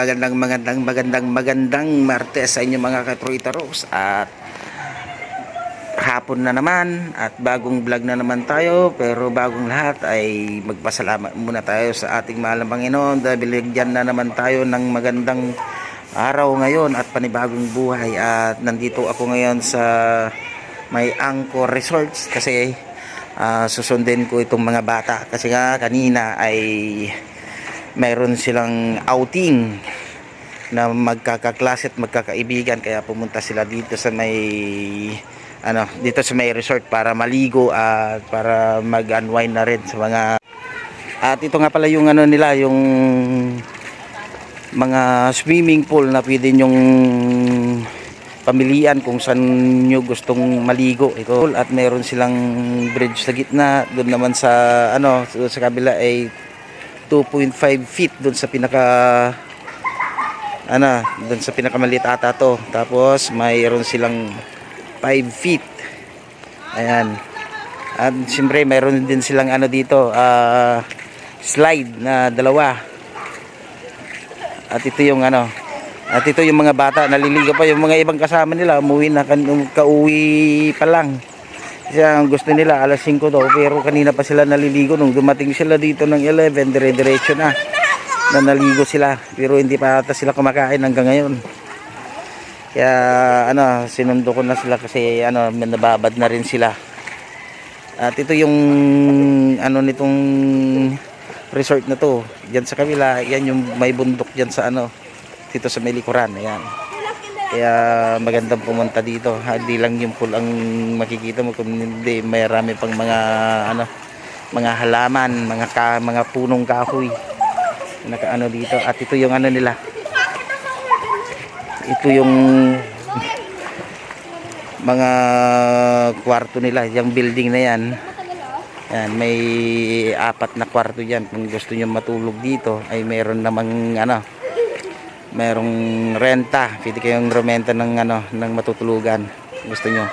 Magandang magandang magandang magandang Martes sa inyo mga katroitaros at hapon na naman at bagong vlog na naman tayo pero bagong lahat ay magpasalamat muna tayo sa ating mahal na Panginoon dahil binigyan na naman tayo ng magandang araw ngayon at panibagong buhay. At nandito ako ngayon sa may Angkor Resorts kasi ah, susundin ko itong mga bata. Kasi nga kanina ay mayroon silang outing na magkakaklase at magkakaibigan kaya pumunta sila dito sa may ano dito sa may resort para maligo at para mag-unwind na rin sa mga at ito nga pala yung ano nila yung mga swimming pool na pwede nyong pamilian kung saan nyo gustong maligo. Ito at meron silang bridge sa gitna. Doon naman sa ano sa kabila ay 2.5 feet doon sa pinaka ano doon sa pinakamaliit ata to. Tapos mayroon silang 5 feet. Ayan. At siyempre mayroon din silang ano dito ah, slide na dalawa. At ito yung ano at ito yung mga bata. Naliligo pa yung mga ibang kasama nila. Umuwi na kan kauwi pa lang kasi ang gusto nila alas 5 daw pero kanina pa sila naliligo. Nung dumating sila dito ng 11 dire-diretso na na naligo sila. Pero hindi pa ata sila kumakain hanggang ngayon. Kaya ano sinundo ko na sila kasi ano nababad na rin sila. At ito yung ano nitong resort na to. Diyan sa kabila yan yung may bundok diyan sa ano dito sa may likuran. Ayan kaya magandang pumunta dito. Hindi lang yung pool ang makikita mo kundi may marami pang mga ano mga halaman, mga ka, mga punong kahoy. Nakaano dito at ito yung ano nila. Ito yung mga kwarto nila, yung building na yan. Yan, may apat na kwarto diyan. Kung gusto niyo matulog dito ay meron namang ano, merong renta. Pwede kayong rumenta ng ano ng matutulugan. Gusto nyo.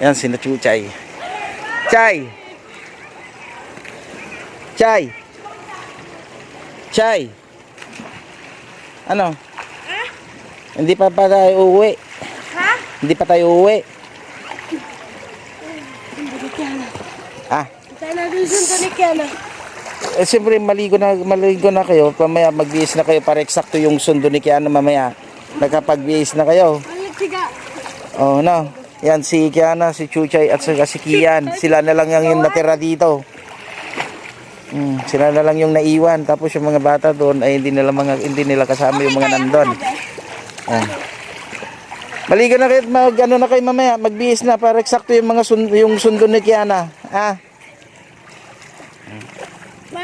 Yan sina Chuchay Chay. Chay! Chay! Ano? Hindi pa pa tayo uuwi. Ha? hindi pa tayo uuwi. Ah. Tayo na dun sa ni Kiana. Eh, siyempre maligo na maligo na kayo, pamaya magbihis na kayo para eksakto yung sundo ni Kiana mamaya. Nakapagbihis na kayo. Oh, no. Yan si Kiana, si Chuchay at saka si Kian. Sila na lang yung, natira dito. Hmm, sila na lang yung naiwan tapos yung mga bata doon ay hindi nila mga hindi nila kasama yung mga nandun. Oh. Maligo na kayo, mag ano na kayo mamaya, magbihis na para eksakto yung mga sun, yung sundo ni Kiana. Ah.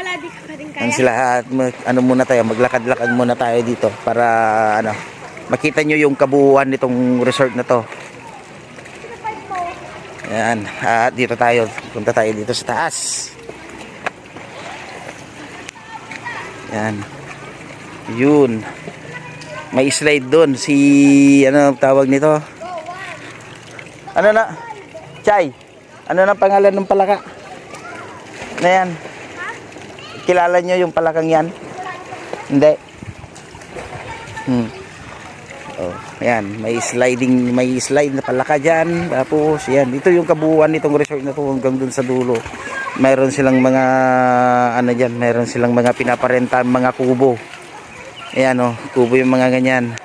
Wala di ka pa rin kaya. sila at mag- ano muna tayo, maglakad-lakad muna tayo dito para ano, makita nyo yung kabuuan nitong resort na to. Yan, at dito tayo, punta tayo dito sa taas. Yan. Yun. May slide doon si ano tawag nito? Ano na? Chay. Ano na pangalan ng palaka? Na yan. Kilala nyo yung palakang yan? Hindi. Hmm. Oh, ayan, may sliding, may slide na palaka dyan. Tapos, yan, ito yung kabuuan nitong resort na to hanggang dun sa dulo. Mayroon silang mga, ano dyan, mayroon silang mga pinaparenta, mga kubo. Ayan, oh, kubo yung mga ganyan.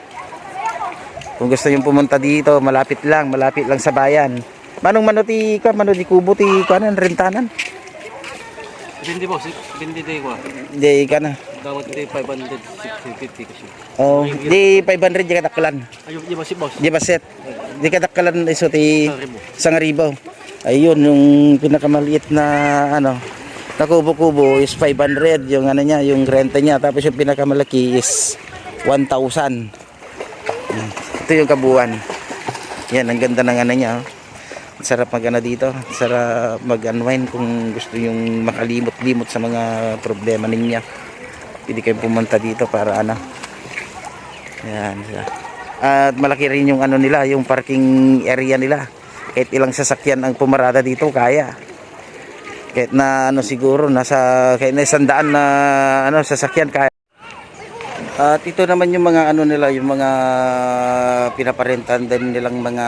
Kung gusto nyo pumunta dito, malapit lang, malapit lang sa bayan. Manong manuti ka, manuti kubo, ti, kanan, rentanan. Bindi boss, bindi day ko. Hindi ka na. Dawat day 500, 650 kasi. Oh, di 500 di kataklan. Ayun, di ba si boss? Di ba set? Di kataklan iso ti Isang ribo. Ayun yung pinakamaliit na ano na kubo-kubo is 500 yung ano niya, yung renta niya. Tapos yung pinakamalaki is 1,000. Hmm. Ito yung kabuuan. Yan, ang ganda ng ano niya. oh. Sarap mag ano dito. Sarap mag-unwind kung gusto yung makalimot-limot sa mga problema ninyo. Pwede kayong pumunta dito para ano. Yan. At malaki rin yung ano nila, yung parking area nila. Kahit ilang sasakyan ang pumarada dito, kaya. Kahit na ano siguro nasa kahit na isang daan na ano sasakyan kaya. At ito naman yung mga ano nila, yung mga pinaparentan din nilang mga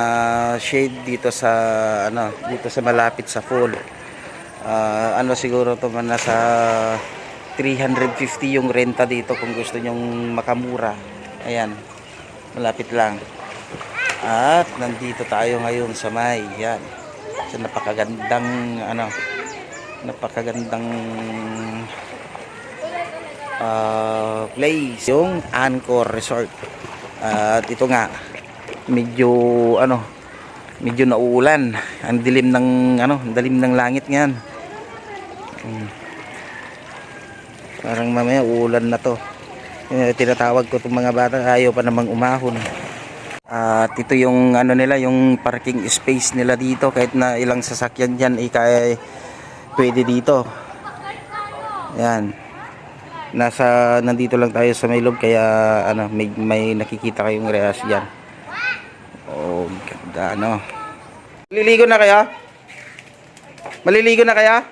shade dito sa ano, dito sa malapit sa fall. Ah, ano siguro to man nasa 350 yung renta dito kung gusto nyong makamura. Ayan. Malapit lang. At nandito tayo ngayon sa may yan. Sa napakagandang ano napakagandang uh, place yung Anchor Resort. At ito nga medyo ano medyo nauulan. Ang dilim ng ano ang dilim ng langit ngayon Hmm. parang mamaya uulan na to. Eh, tinatawag ko itong mga bata ayaw pa namang umahon. At ito yung ano nila yung parking space nila dito. Kahit na ilang sasakyan dyan eh, kaya pwede dito. Yan nasa nandito lang tayo sa may loob kaya ano may, may nakikita kayong reas yan oh ganda ano. Maliligo na kaya maliligo na kaya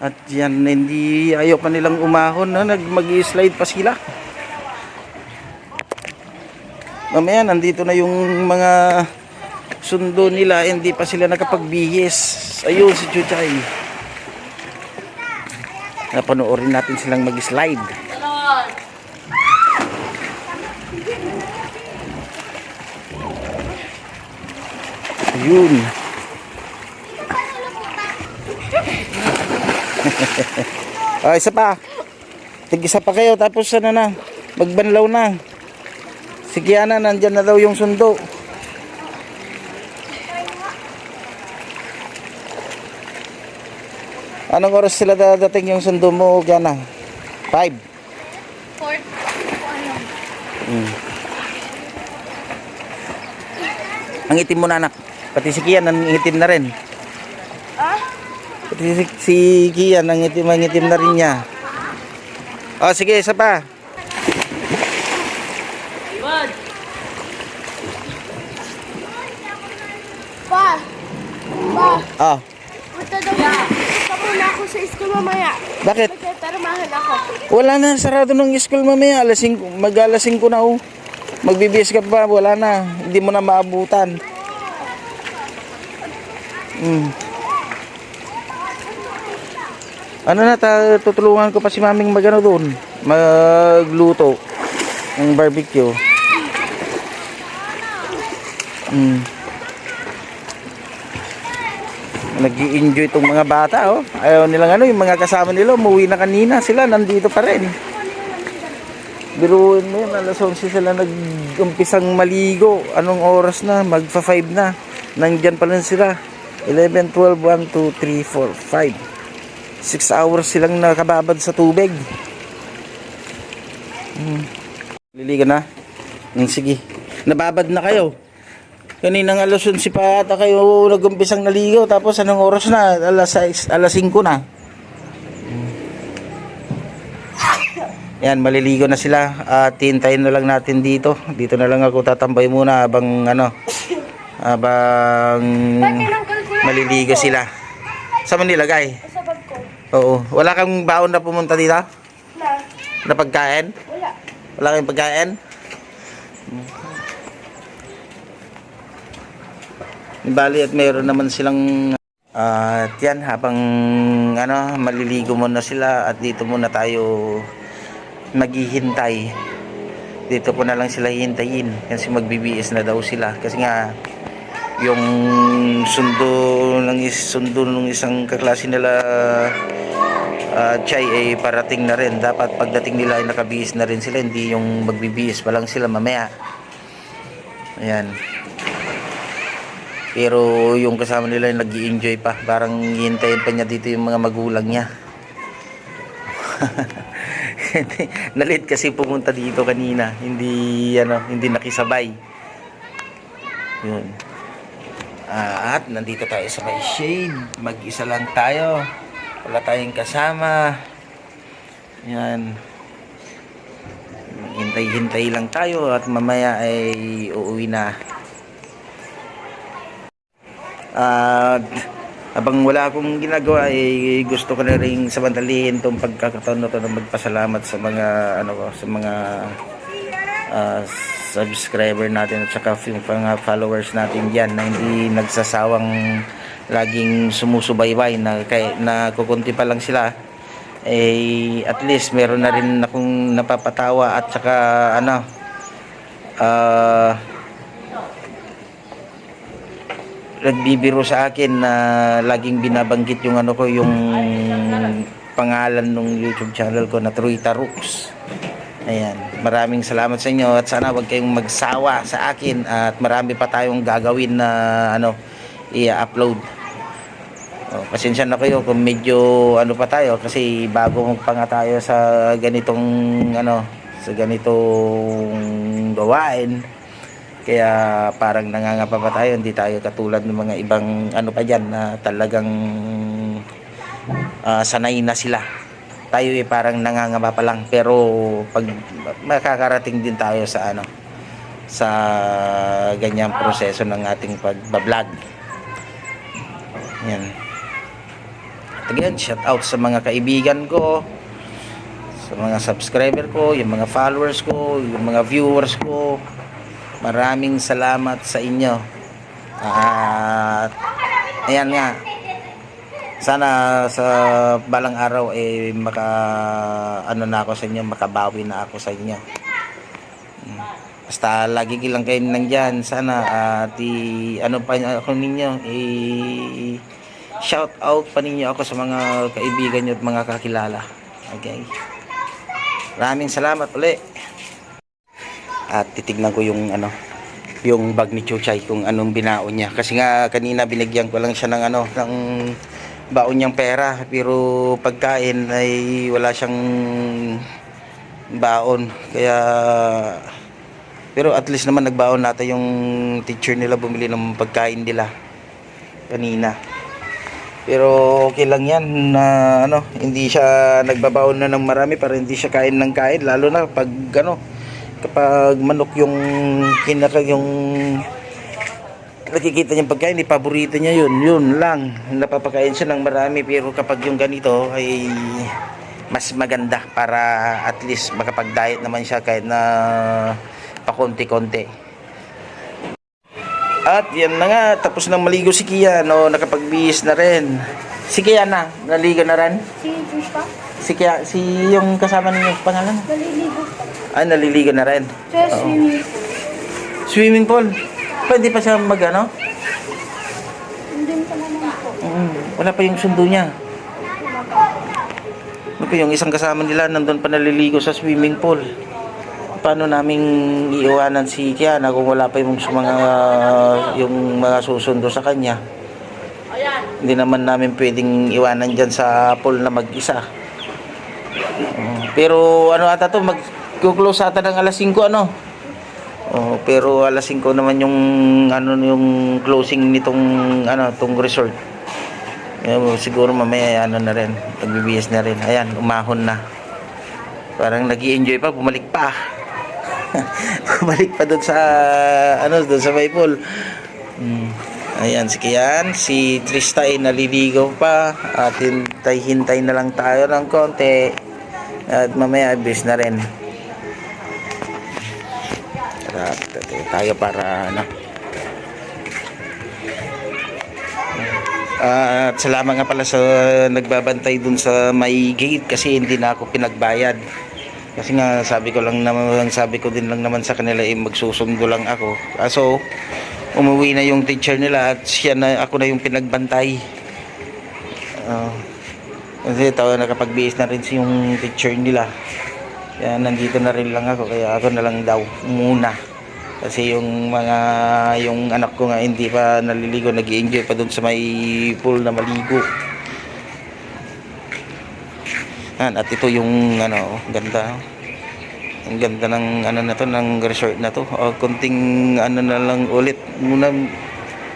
at yan hindi ayaw pa nilang umahon no? nag mag slide pa sila. Mamaya nandito na yung mga sundo nila hindi pa sila nakapagbihis. Ayun si Chuchay napanoorin natin silang mag-slide. Ayun. Ah, isa pa. Tig-isa pa kayo tapos ano na magbanlaw na. Si Kiana nandyan na daw yung sundo Anong oras sila dadating yung sundo mo, Kiana? 5. Fort. Mm. Ang itim mo na anak. Pati si Kian, ang itim na rin. Ah? Pati si, si Kian, ang itim, ang itim na rin niya. O, sige, isa pa. Pa. Pa. Oh, Punta daw. Punta muna ako sa school mamaya. bakit? Magtataramahan ako. Wala na, sarado ng school mamaya. Alas 5, mag alas 5 na oh. Magbibis ka pa, wala na. Hindi mo na maabutan. Hmm. Ano na, tutulungan ko pa si maming magano doon. Magluto ng barbecue. Hmm. Nag enjoy itong mga bata oh. Ayaw nilang ano, yung mga kasama nila, umuwi na kanina sila, nandito pa rin. Biruin mo yun, alas 11 sila nag-umpisang maligo. Anong oras na? Magfa 5 na. Nandyan pa rin sila. 11, 12, 1, 2, 3, 4, 5. 6 hours silang nakababad sa tubig. Hmm. Liliga na? Hmm, sige. Nababad na kayo. Kaninang alas 11 pa ata kayo nag-umpisang naligo. Tapos anong oras na? Alas, 6, alas 5 na. Yan, maliligo na sila. At hintayin na lang natin dito. Dito na lang ako tatambay muna habang ano, habang maliligo sila. Sa Manila, guy? Sa bag ko. Oo. Wala kang baon na pumunta dito? Na. Na pagkain? Wala. Wala kayong pagkain? Bali at mayroon naman silang at yan habang ano maliligo muna sila at dito muna tayo maghihintay. Dito ko na lang sila hihintayin kasi magbibis na daw sila kasi nga yung sundo ng is sundo ng isang kaklase nila uh, Chay ay parating na rin. Dapat pagdating nila ay nakabihis na rin sila. Hindi yung magbibihis pa lang sila mamaya. Ayan. Pero yung kasama nila ay nag enjoy pa. Parang hihintayin pa niya dito yung mga magulang niya. Nalit kasi pumunta dito kanina. Hindi, ano, hindi nakisabay. Yun. Ah, at nandito tayo sa may shade. Mag-isa lang tayo. Wala tayong kasama. Yan. Hintay-hintay lang tayo at mamaya ay uuwi na. At habang wala akong ginagawa eh, gusto ko na rin samantalihin tong pagkakataon na to na magpasalamat sa mga ano ko sa mga ah, subscriber natin at saka yung mga followers natin diyan na hindi nagsasawang laging sumusubaybay na kay na kukunti pa lang sila. Eh at least meron na rin akong napapatawa at saka ano ah nagbibiro sa akin na laging binabanggit yung ano ko yung pangalan ng YouTube channel ko na Truita Rooks. Ayan, maraming salamat sa inyo at sana wag kayong magsawa sa akin at marami pa tayong gagawin na ano i-upload. Oh, pasensya na kayo kung medyo ano pa tayo kasi bago pa nga tayo sa ganitong ano sa ganitong gawain. Kaya parang nangangapa pa tayo, hindi tayo katulad ng mga ibang ano pa dyan na talagang ah, sanay na sila. Tayo eh parang nangangapa pa lang pero pag makakarating din tayo sa ano sa ganyang proseso ng ating pagbablog. Yan. At again, shout out sa mga kaibigan ko, sa mga subscriber ko, yung mga followers ko, yung mga viewers ko. Maraming salamat sa inyo. At ayan nga. Sana sa balang araw eh maka ano na ako sa inyo, makabawi na ako sa inyo. Mm. Basta lagi lang kayo nandyan. Sana at i, ano pa ako ninyo, i shout out pa ninyo ako sa mga kaibigan nyo at mga kakilala. Okay? Maraming salamat uli at titignan ko yung ano yung bag ni Chuchay kung anong binaon niya. Kasi nga kanina binigyan ko lang siya ng ano ng baon niyang pera. Pero pagkain ay wala siyang baon. Kaya pero at least naman nagbaon natin yung teacher nila bumili ng pagkain nila kanina. Pero okay lang yan na ano hindi siya nagbabaon na ng marami para hindi siya kain ng kain. Lalo na pag ano kapag manok yung kinaka yung nakikita niyang pagkain, di paborito niya yun, yun lang. Napapakain siya ng marami pero kapag yung ganito ay mas maganda para at least makapag-diet naman siya kahit na pakonti-konti. At yan na nga, tapos nang maligo si Kia, no, nakapagbihis na rin. Si Kia na, naligo na rin. Si Trishka, Si Kia, si yung kasama ninyo, pangalan? naliligo. Ay, naliligo na rin. Sa Oo. swimming pool. Swimming pool. Pwede pa siya mag ano? Hindi pa naman po. Mm, wala pa yung sundo niya. Pa yung isang kasama nila nandun pa naliligo sa swimming pool. Paano naming iiwanan si Kiana kung wala pa yung mga yung mga susundo sa kanya? Hindi naman namin pwedeng iwanan dyan sa pool na mag-isa. Mm, pero ano ata to mag-close ata ng alas 5 ano? Oh, pero alas 5 naman yung ano yung closing nitong ano tong resort. Yung, siguro mamaya ano na rin, nagbibihis na rin. Ayan, umahon na. Parang nag enjoy pa, bumalik pa. bumalik pa doon sa ano doon sa Maple. Hmm. Ayan, si Kian, si Trista ay naliligaw pa at hintay-hintay na lang tayo ng konti at mamaya bis na rin. At tayo para ano. Ah, at salamat nga pala sa nagbabantay dun sa may gate kasi hindi na ako pinagbayad. Kasi nga sabi ko lang naman sabi ko din lang naman sa kanila eh magsusundo lang ako. Kaso umuwi na yung teacher nila at siya na ako na yung pinagbantay. Ah, kasi tawa nakapagbihis na rin si yung teacher nila. Kaya nandito na rin lang ako kaya ako na lang daw muna. Kasi yung mga yung anak ko nga hindi pa naliligo, nag-enjoy pa doon sa may pool na maligo. Yan, at ito yung ano, ganda. Ang ganda ng ano na to, ng resort na to. O, konting ano na lang ulit muna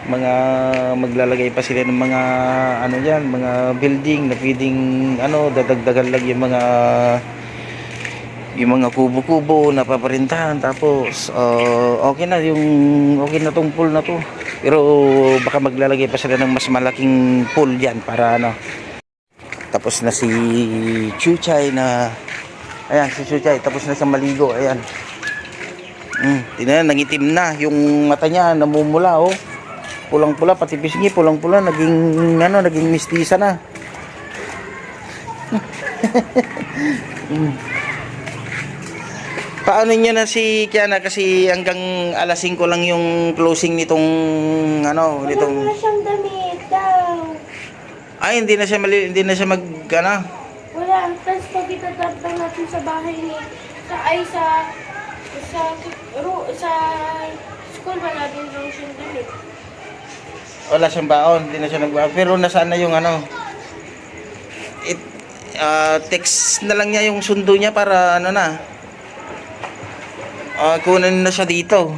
mga maglalagay pa sila ng mga ano yan, mga building na pwedeng ano, dadagdagan lang yung mga yung mga kubo-kubo na paparintahan tapos uh, okay na yung okay na tong pool na to Pero baka maglalagay pa sila ng mas malaking pool diyan para ano. Tapos na si Chuchay na Ayan, si Chuchay tapos na siya maligo. Ayan. Mm, tingnan, nangitim na yung mata niya, namumula oh. Pulang-pula pati pisngi, pulang-pula naging ano, naging mistisa na. Mm. Paano niya na si Kiana kasi hanggang alas 5 lang yung closing nitong ano, Wala nitong na siyang damit daw. ay hindi na siya mali, hindi na siya mag ano, Wala. Tapos pag itatap lang natin sa bahay ni... Sa, ay, sa... Sa... Ro, sa... School, wala din daw siyang damit. wala siyang baon, hindi na siya nagbaon. Pero nasaan na yung ano? It, ah, text na lang niya yung sundo niya para ano na. Ah, kunin na siya dito.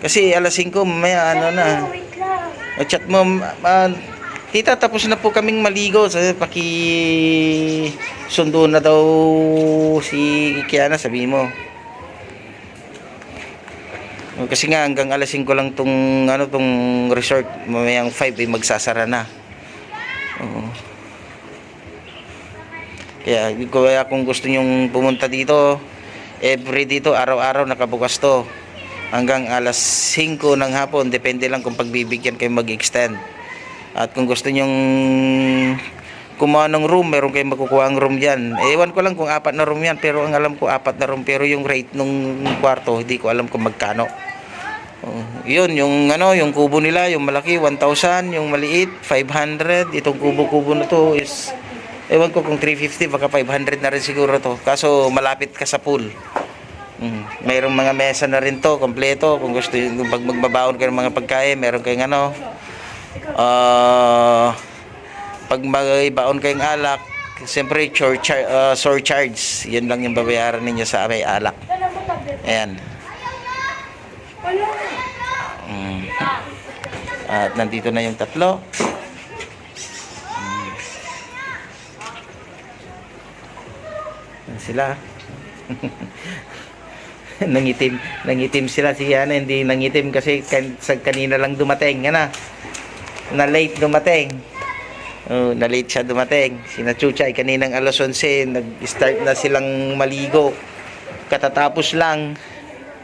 Kasi alas 5 mamaya ano na. Ah, Chat mo, ah, tita tapos na po kaming maligo. Sabi, paki sundo na daw si Kiana, sabi mo. Kasi nga hanggang alas 5 lang tong ano tong resort, mamayang 5 ay magsasara na. Oo. Kaya kaya kung gusto nyong pumunta dito, every dito araw-araw nakabukas to. Hanggang alas 5 ng hapon, depende lang kung pagbibigyan kayo mag-extend. At kung gusto nyong kumuha ng room, meron kayong makukuha ang room dyan. Ewan ko lang kung apat na room yan, pero ang alam ko apat na room, pero yung rate nung kwarto, hindi ko alam kung magkano. Oh, yun, yung ano, yung kubo nila, yung malaki 1,000, yung maliit 500. Itong kubo-kubo na to is ewan ko kung 350 baka 500 na rin siguro to. Kaso malapit ka sa pool. Mm. Mayroong mga mesa na rin to, kompleto. Kung gusto yung pag magbabaon kayo ng mga pagkain, meron kayong ano. Ah, pag magbaon kayong alak, siyempre surcharge, uh, surcharge. Yun lang yung babayaran ninyo sa may alak. Ayan. Mm. At nandito na yung tatlo. Mm. Yan sila. nangitim, nangitim sila si Yana, hindi nangitim kasi kan, sa kanina lang dumating, ano? Na late dumating. Oh, na late siya dumating. Sina Chuchay kaninang alas 11, nag-start na silang maligo. Katatapos lang.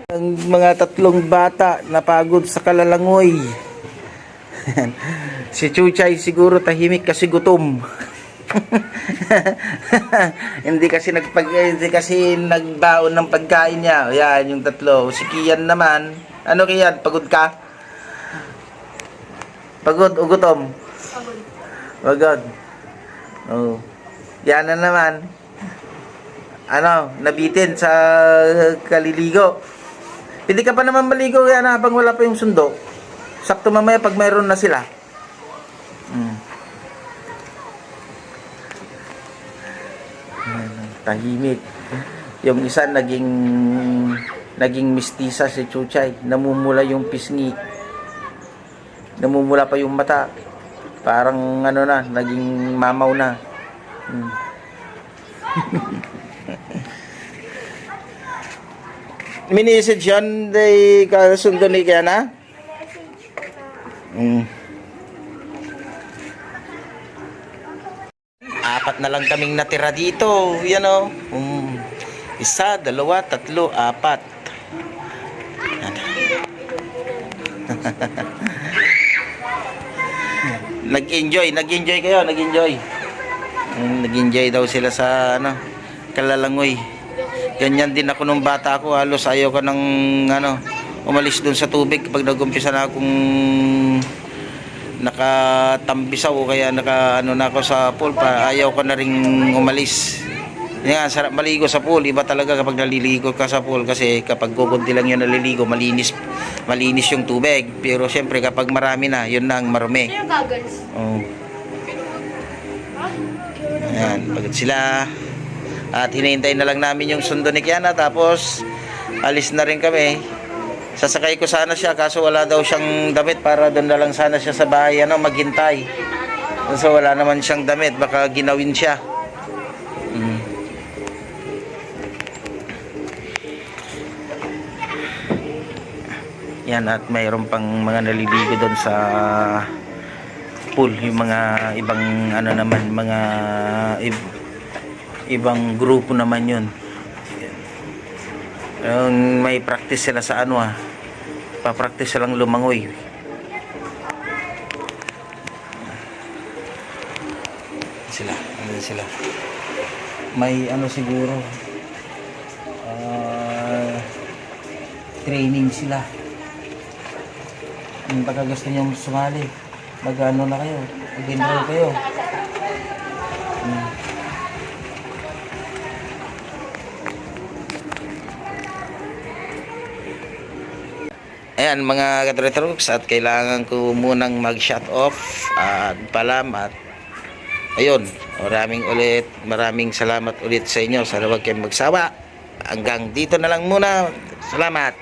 Ang mga tatlong bata napagod sa kalalangoy. si Chuchay siguro tahimik kasi gutom. hindi kasi nagpag hindi kasi nagbaon ng pagkain niya. Yan yung tatlo. Si Kian naman, ano Kian, pagod ka? Pagod o gutom? Pagod. Pagod. Oh. Yan na naman. Ano, nabitin sa kaliligo. Hindi ka pa naman maligo yan habang wala pa yung sundo. Sakto mamaya pag mayroon na sila. Tahimik. Yung isa naging naging mistisa si Chuchay. Namumula yung pisngi. Namumula pa yung mata. Parang ano na, naging mamaw na. Mm. Mini-message yan, day kasundo ni Kiana? Mm. Lang kaming natira dito. Yan o. Mm. Isa, dalawa, tatlo, apat. Nag-enjoy, nag-enjoy kayo, nag-enjoy. Mm, nag-enjoy daw sila sa ano, kalalangoy. Ganyan din ako nung bata ako, halos ayaw ko ng ano, umalis doon sa tubig pag nagumpisa na akong nakatambisaw o kaya naka ano na ako sa pool pa ayaw ko na ring umalis. Yan, sarap maligo sa pool. Iba talaga kapag naliligo ka sa pool kasi kapag kukunti lang yun naliligo, malinis malinis yung tubig. Pero syempre kapag marami na, yun na ang marumi. Ano? Oh. Ayan, pagod sila. At hinihintay na lang namin yung sundo ni Kiana tapos alis na rin kami. Sasakay ko sana siya kaso wala daw siyang damit para doon na lang sana siya sa bahay ano, maghintay. So wala naman siyang damit, baka ginawin siya. Mm. Yan at mayroon pang mga naliligo doon sa pool. Yung mga ibang ano naman, mga ib- ibang grupo naman yun. Yung may practice sila sa ano ah. Pa-practice silang lumangoy. Sila, ano sila. May ano siguro. ah, training sila. Yung pagka gusto nyo sumali, mag-ano na kayo, mag-enroll kayo. Ayan mga katritrooks at kailangan ko munang mag-shut off at palam at ayun maraming ulit maraming salamat ulit sa inyo. Sana huwag kayong magsawa. Hanggang dito na lang muna. Salamat